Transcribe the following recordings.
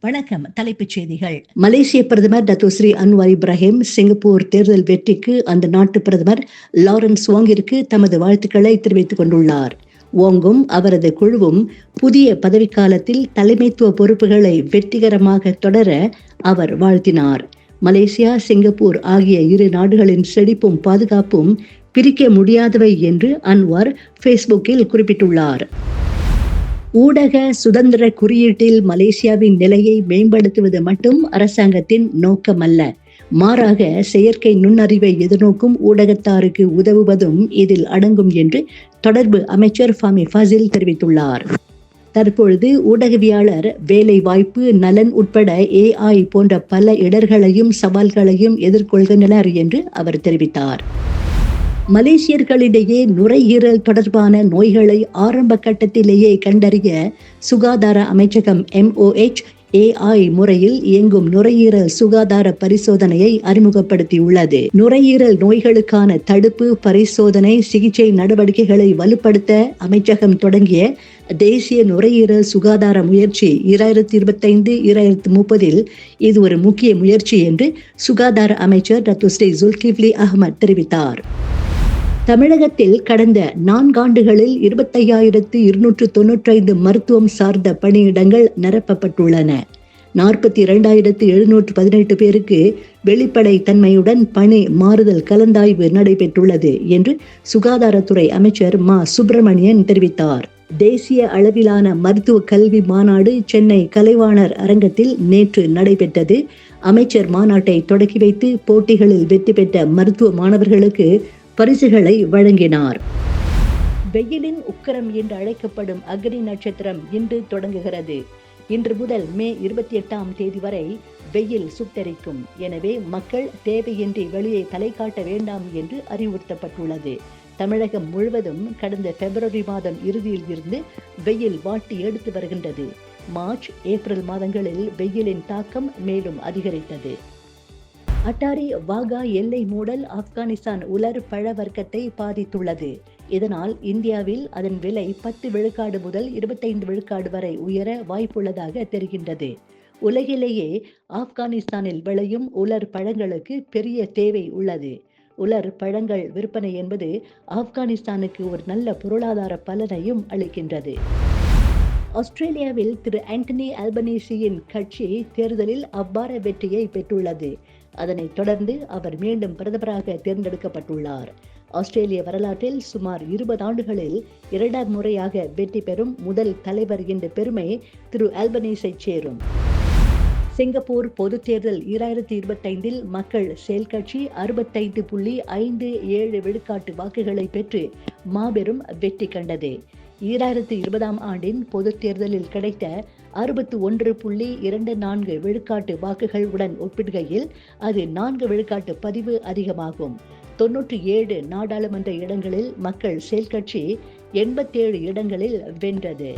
வணக்கம். தலைப்புச் செய்திகள். மலேசிய பிரதமர் டத்தோஸ்ரீ அன்வார் இப்ராஹிம் சிங்கப்பூர் தேர்தல் வெற்றிக்கு அந்த நாட்டு பிரதமர் லாரன்ஸ் வாங்கிற்கு தமது வாழ்த்துக்களை தெரிவித்துக் கொண்டுள்ளார். ஓங்கும் அவரது குழுவும் புதிய பதவிக்காலத்தில் தலைமைத்துவ பொறுப்புகளை வெற்றிகரமாக தொடர அவர் வாழ்த்தினார். மலேசியா சிங்கப்பூர் ஆகிய இரு நாடுகளின் செழிப்பும் பாதுகாப்பும் பிரிக்க முடியாதவை என்று அன்வார் ஃபேஸ்புக்கில் குறிப்பிட்டுள்ளார். ஊடக சுதந்திர குறியீட்டில் மலேசியாவின் நிலையை மேம்படுத்துவது மட்டும் அரசாங்கத்தின் நோக்கமல்ல. மாறாக செயற்கை நுண்ணறிவை எதிர்நோக்கும் ஊடகத்தாருக்கு உதவுவதும் இதில் அடங்கும் என்று தொடர்பு அமைச்சர் ஃபாமி ஃபாசில் தெரிவித்துள்ளார். தற்பொழுது ஊடகவியாளர் வேலை வாய்ப்பு நலன் உட்பட ஏஐ போன்ற பல இடர்களையும் சவால்களையும் எதிர்கொள்கின்றனர் என்று அவர் தெரிவித்தார். மலேசியர்களிடையே நுரையீரல் தொடர்பான நோய்களை ஆரம்ப கட்டத்திலேயே கண்டறிய சுகாதார அமைச்சகம் எம்ஓஎச் ஏஐ முறையில் இயங்கும் நுரையீரல் சுகாதார பரிசோதனையை அறிமுகப்படுத்தியுள்ளது. நுரையீரல் நோய்களுக்கான தடுப்பு பரிசோதனை சிகிச்சை நடவடிக்கைகளை வலுப்படுத்த அமைச்சகம் தொடங்கிய தேசிய நுரையீரல் சுகாதார முயற்சி இரண்டாயிரத்தி இருபத்தைந்து இரண்டாயிரத்தி முப்பதில் இது ஒரு முக்கிய முயற்சி என்று சுகாதார அமைச்சர் டாக்டர் ஸ்ரீ ஜுல்கிப்லி அகமது தெரிவித்தார். தமிழகத்தில் கடந்த நான்காண்டுகளில் இருபத்தையாயிரத்து இருநூற்று தொன்னூற்றைந்து மருத்துவம் சார்ந்த பணியிடங்கள் நிரப்பப்பட்டுள்ளன. நாற்பத்தி இரண்டாயிரத்து எழுநூற்று பதினெட்டு பேருக்கு வெளிப்படை தன்மையுடன் பணி மாறுதல் கலந்தாய்வு நடைபெற்றுள்ளது என்று சுகாதாரத்துறை அமைச்சர் மா. சுப்பிரமணியன் தெரிவித்தார். தேசிய அளவிலான மருத்துவ கல்வி மாநாடு சென்னை கலைவாணர் அரங்கத்தில் நேற்று நடைபெற்றது. அமைச்சர் மாநாட்டை தொடக்கி வைத்து போட்டிகளில் வெற்றி பெற்ற மருத்துவ மாணவர்களுக்கு பரிசுகளை வழங்கினார். வெயிலின் உக்கரம் என்று அழைக்கப்படும் அக்னி நட்சத்திரம் இன்று தொடங்குகிறது. இன்று முதல் மே இருபத்தி எட்டாம் தேதி வரை வெயில் சுட்டரிக்கும். எனவே மக்கள் தேவையின்றி வெளியே தலை காட்ட வேண்டாம் என்று அறிவுறுத்தப்பட்டுள்ளது. தமிழகம் முழுவதும் கடந்த பிப்ரவரி மாதம் இறுதியில் இருந்து வெயில் வாட்டி எடுத்து வருகின்றது. மார்ச் ஏப்ரல் மாதங்களில் வெயிலின் தாக்கம் மேலும் அதிகரித்தது. அட்டாரி வாகா எல்லை மூடல் ஆப்கானிஸ்தான் உலர் பழ வர்க்கத்தை பாதித்துள்ளது. இதனால் இந்தியாவில் அதன் விலை பத்து விழுக்காடு முதல் இருபத்தைந்து விழுக்காடு வரை உயர வாய்ப்புள்ளதாக தெரிகின்றது. உலகிலேயே ஆப்கானிஸ்தானில் விளையும் உலர் பழங்களுக்கு பெரிய தேவை உள்ளது. உலர் பழங்கள் விற்பனை என்பது ஆப்கானிஸ்தானுக்கு ஒரு நல்ல பொருளாதார பலனையும் அளிக்கின்றது. ஆஸ்திரேலியாவில் திரு ஆண்டனி அல்பனீசியின் கட்சி தேர்தலில் அவ்வாற வெற்றியை பெற்றுள்ளது. அதனைத் தொடர்ந்து அவர் மீண்டும் பிரதமராக தேர்ந்தெடுக்கப்பட்டுள்ளார். ஆஸ்திரேலிய வரலாற்றில் சுமார் இருபது ஆண்டுகளில் இரண்டாம் முறையாக வெற்றி பெறும் முதல் தலைவர் என்ற பெருமை திரு ஆல்பனீஸை சேரும். சிங்கப்பூர் பொது தேர்தல் ஈராயிரத்தி இருபத்தைந்தில் மக்கள் செயல் கட்சி அறுபத்தைந்து புள்ளி ஐந்து ஏழு விழுக்காட்டு வாக்குகளை பெற்று மாபெரும் வெற்றி கண்டது. ஈராயிரத்து இருபதாம் ஆண்டின் பொதுத் தேர்தலில் கிடைத்த அறுபத்து ஒன்று புள்ளி இரண்டு நான்கு விழுக்காட்டு வாக்குகள் உடன் ஒப்பிடுகையில் அது நான்கு விழுக்காட்டு பதிவு அதிகமாகும். தொன்னூற்றி ஏழு நாடாளுமன்ற இடங்களில் மக்கள் செயல்கட்சி எண்பத்தேழு இடங்களில் வென்றது.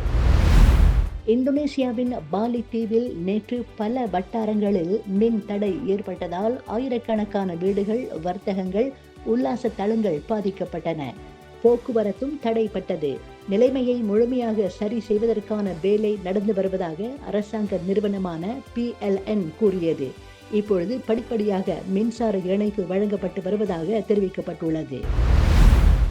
இந்தோனேசியாவின் பாலி தீவில் நேற்று பல வட்டாரங்களில் மின் தடை ஏற்பட்டதால் ஆயிரக்கணக்கான வீடுகள் வர்த்தகங்கள் உல்லாச தளங்கள் பாதிக்கப்பட்டன. போக்குவரத்தும் தடைப்பட்டது. நிலைமையை முழுமையாக சரி செய்வதற்கான வேலை நடந்து வருவதாக அரசாங்க நிறுவனமான பிஎல்என் கூறியது. இப்பொழுது படிப்படியாக மின்சார இணைப்பு வழங்கப்பட்டு வருவதாக தெரிவிக்கப்பட்டுள்ளது.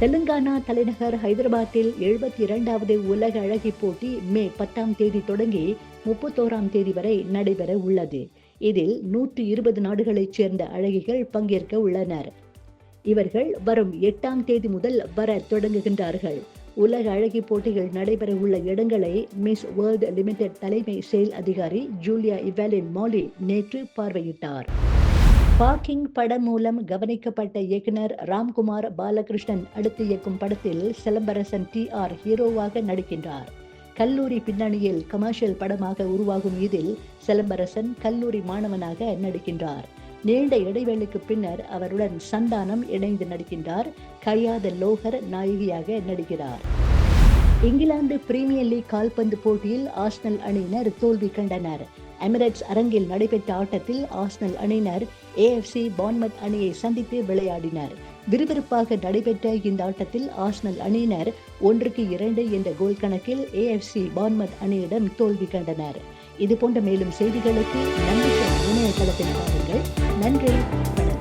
தெலுங்கானா தலைநகர் ஹைதராபாத்தில் எழுபத்தி இரண்டாவது உலக அழகி போட்டி மே பத்தாம் தேதி தொடங்கி முப்பத்தோராம் தேதி வரை நடைபெற உள்ளது. இதில் நூற்றி இருபது நாடுகளைச் சேர்ந்த அழகிகள் பங்கேற்க உள்ளனர். இவர்கள் வரும் எட்டாம் தேதி முதல் வர தொடங்குகின்றார்கள். உலக அழகி போட்டிகள் நடைபெற உள்ள இடங்களை மிஸ் வேர்ல்ட் லிமிடெட் தலைமை செயல் அதிகாரி ஜூலியா இவாலின் மாலி நேற்று பார்வையிட்டார். பார்க்கிங் படம் மூலம் கவனிக்கப்பட்ட இயக்குனர் ராம்குமார் பாலகிருஷ்ணன் அடுத்து இயக்கும் படத்தில் சிலம்பரசன் டி ஆர் ஹீரோவாக நடிக்கின்றார். கல்லூரி பின்னணியில் கமர்ஷியல் படமாக உருவாகும் இதில் சிலம்பரசன் கல்லூரி மாணவனாக நடிக்கின்றார். நீண்ட இடைவேளைக்கு பின்னர் அவருடன் சந்தானம் இணைந்து நடிக்கின்றார். கையாத லோகர் நாயகியாக நடிக்கிறார். இங்கிலாந்து பிரீமியர் லீக் கால்பந்து போட்டியில் ஆஸ்னல் அணியினர் தோல்வி கண்டனர். எமிரேட்ஸ் அரங்கில் நடைபெற்ற ஆட்டத்தில் ஆஸ்னல் அணியினர் ஏஎஃப்சி பான்மத் அணியை சந்தித்து விளையாடினர். விறுவிறுப்பாக நடைபெற்ற இந்த ஆட்டத்தில் ஆஸ்னல் அணியினர் ஒன்றுக்கு இரண்டு என்ற கோல் கணக்கில் ஏஎஃப்சி பான்மத் அணியிடம் தோல்வி கண்டனர். இதுபோன்ற மேலும் செய்திகளுக்கு நம்பிக்கை இணையதளத்தில் பாருங்கள். நன்றி வணக்கம்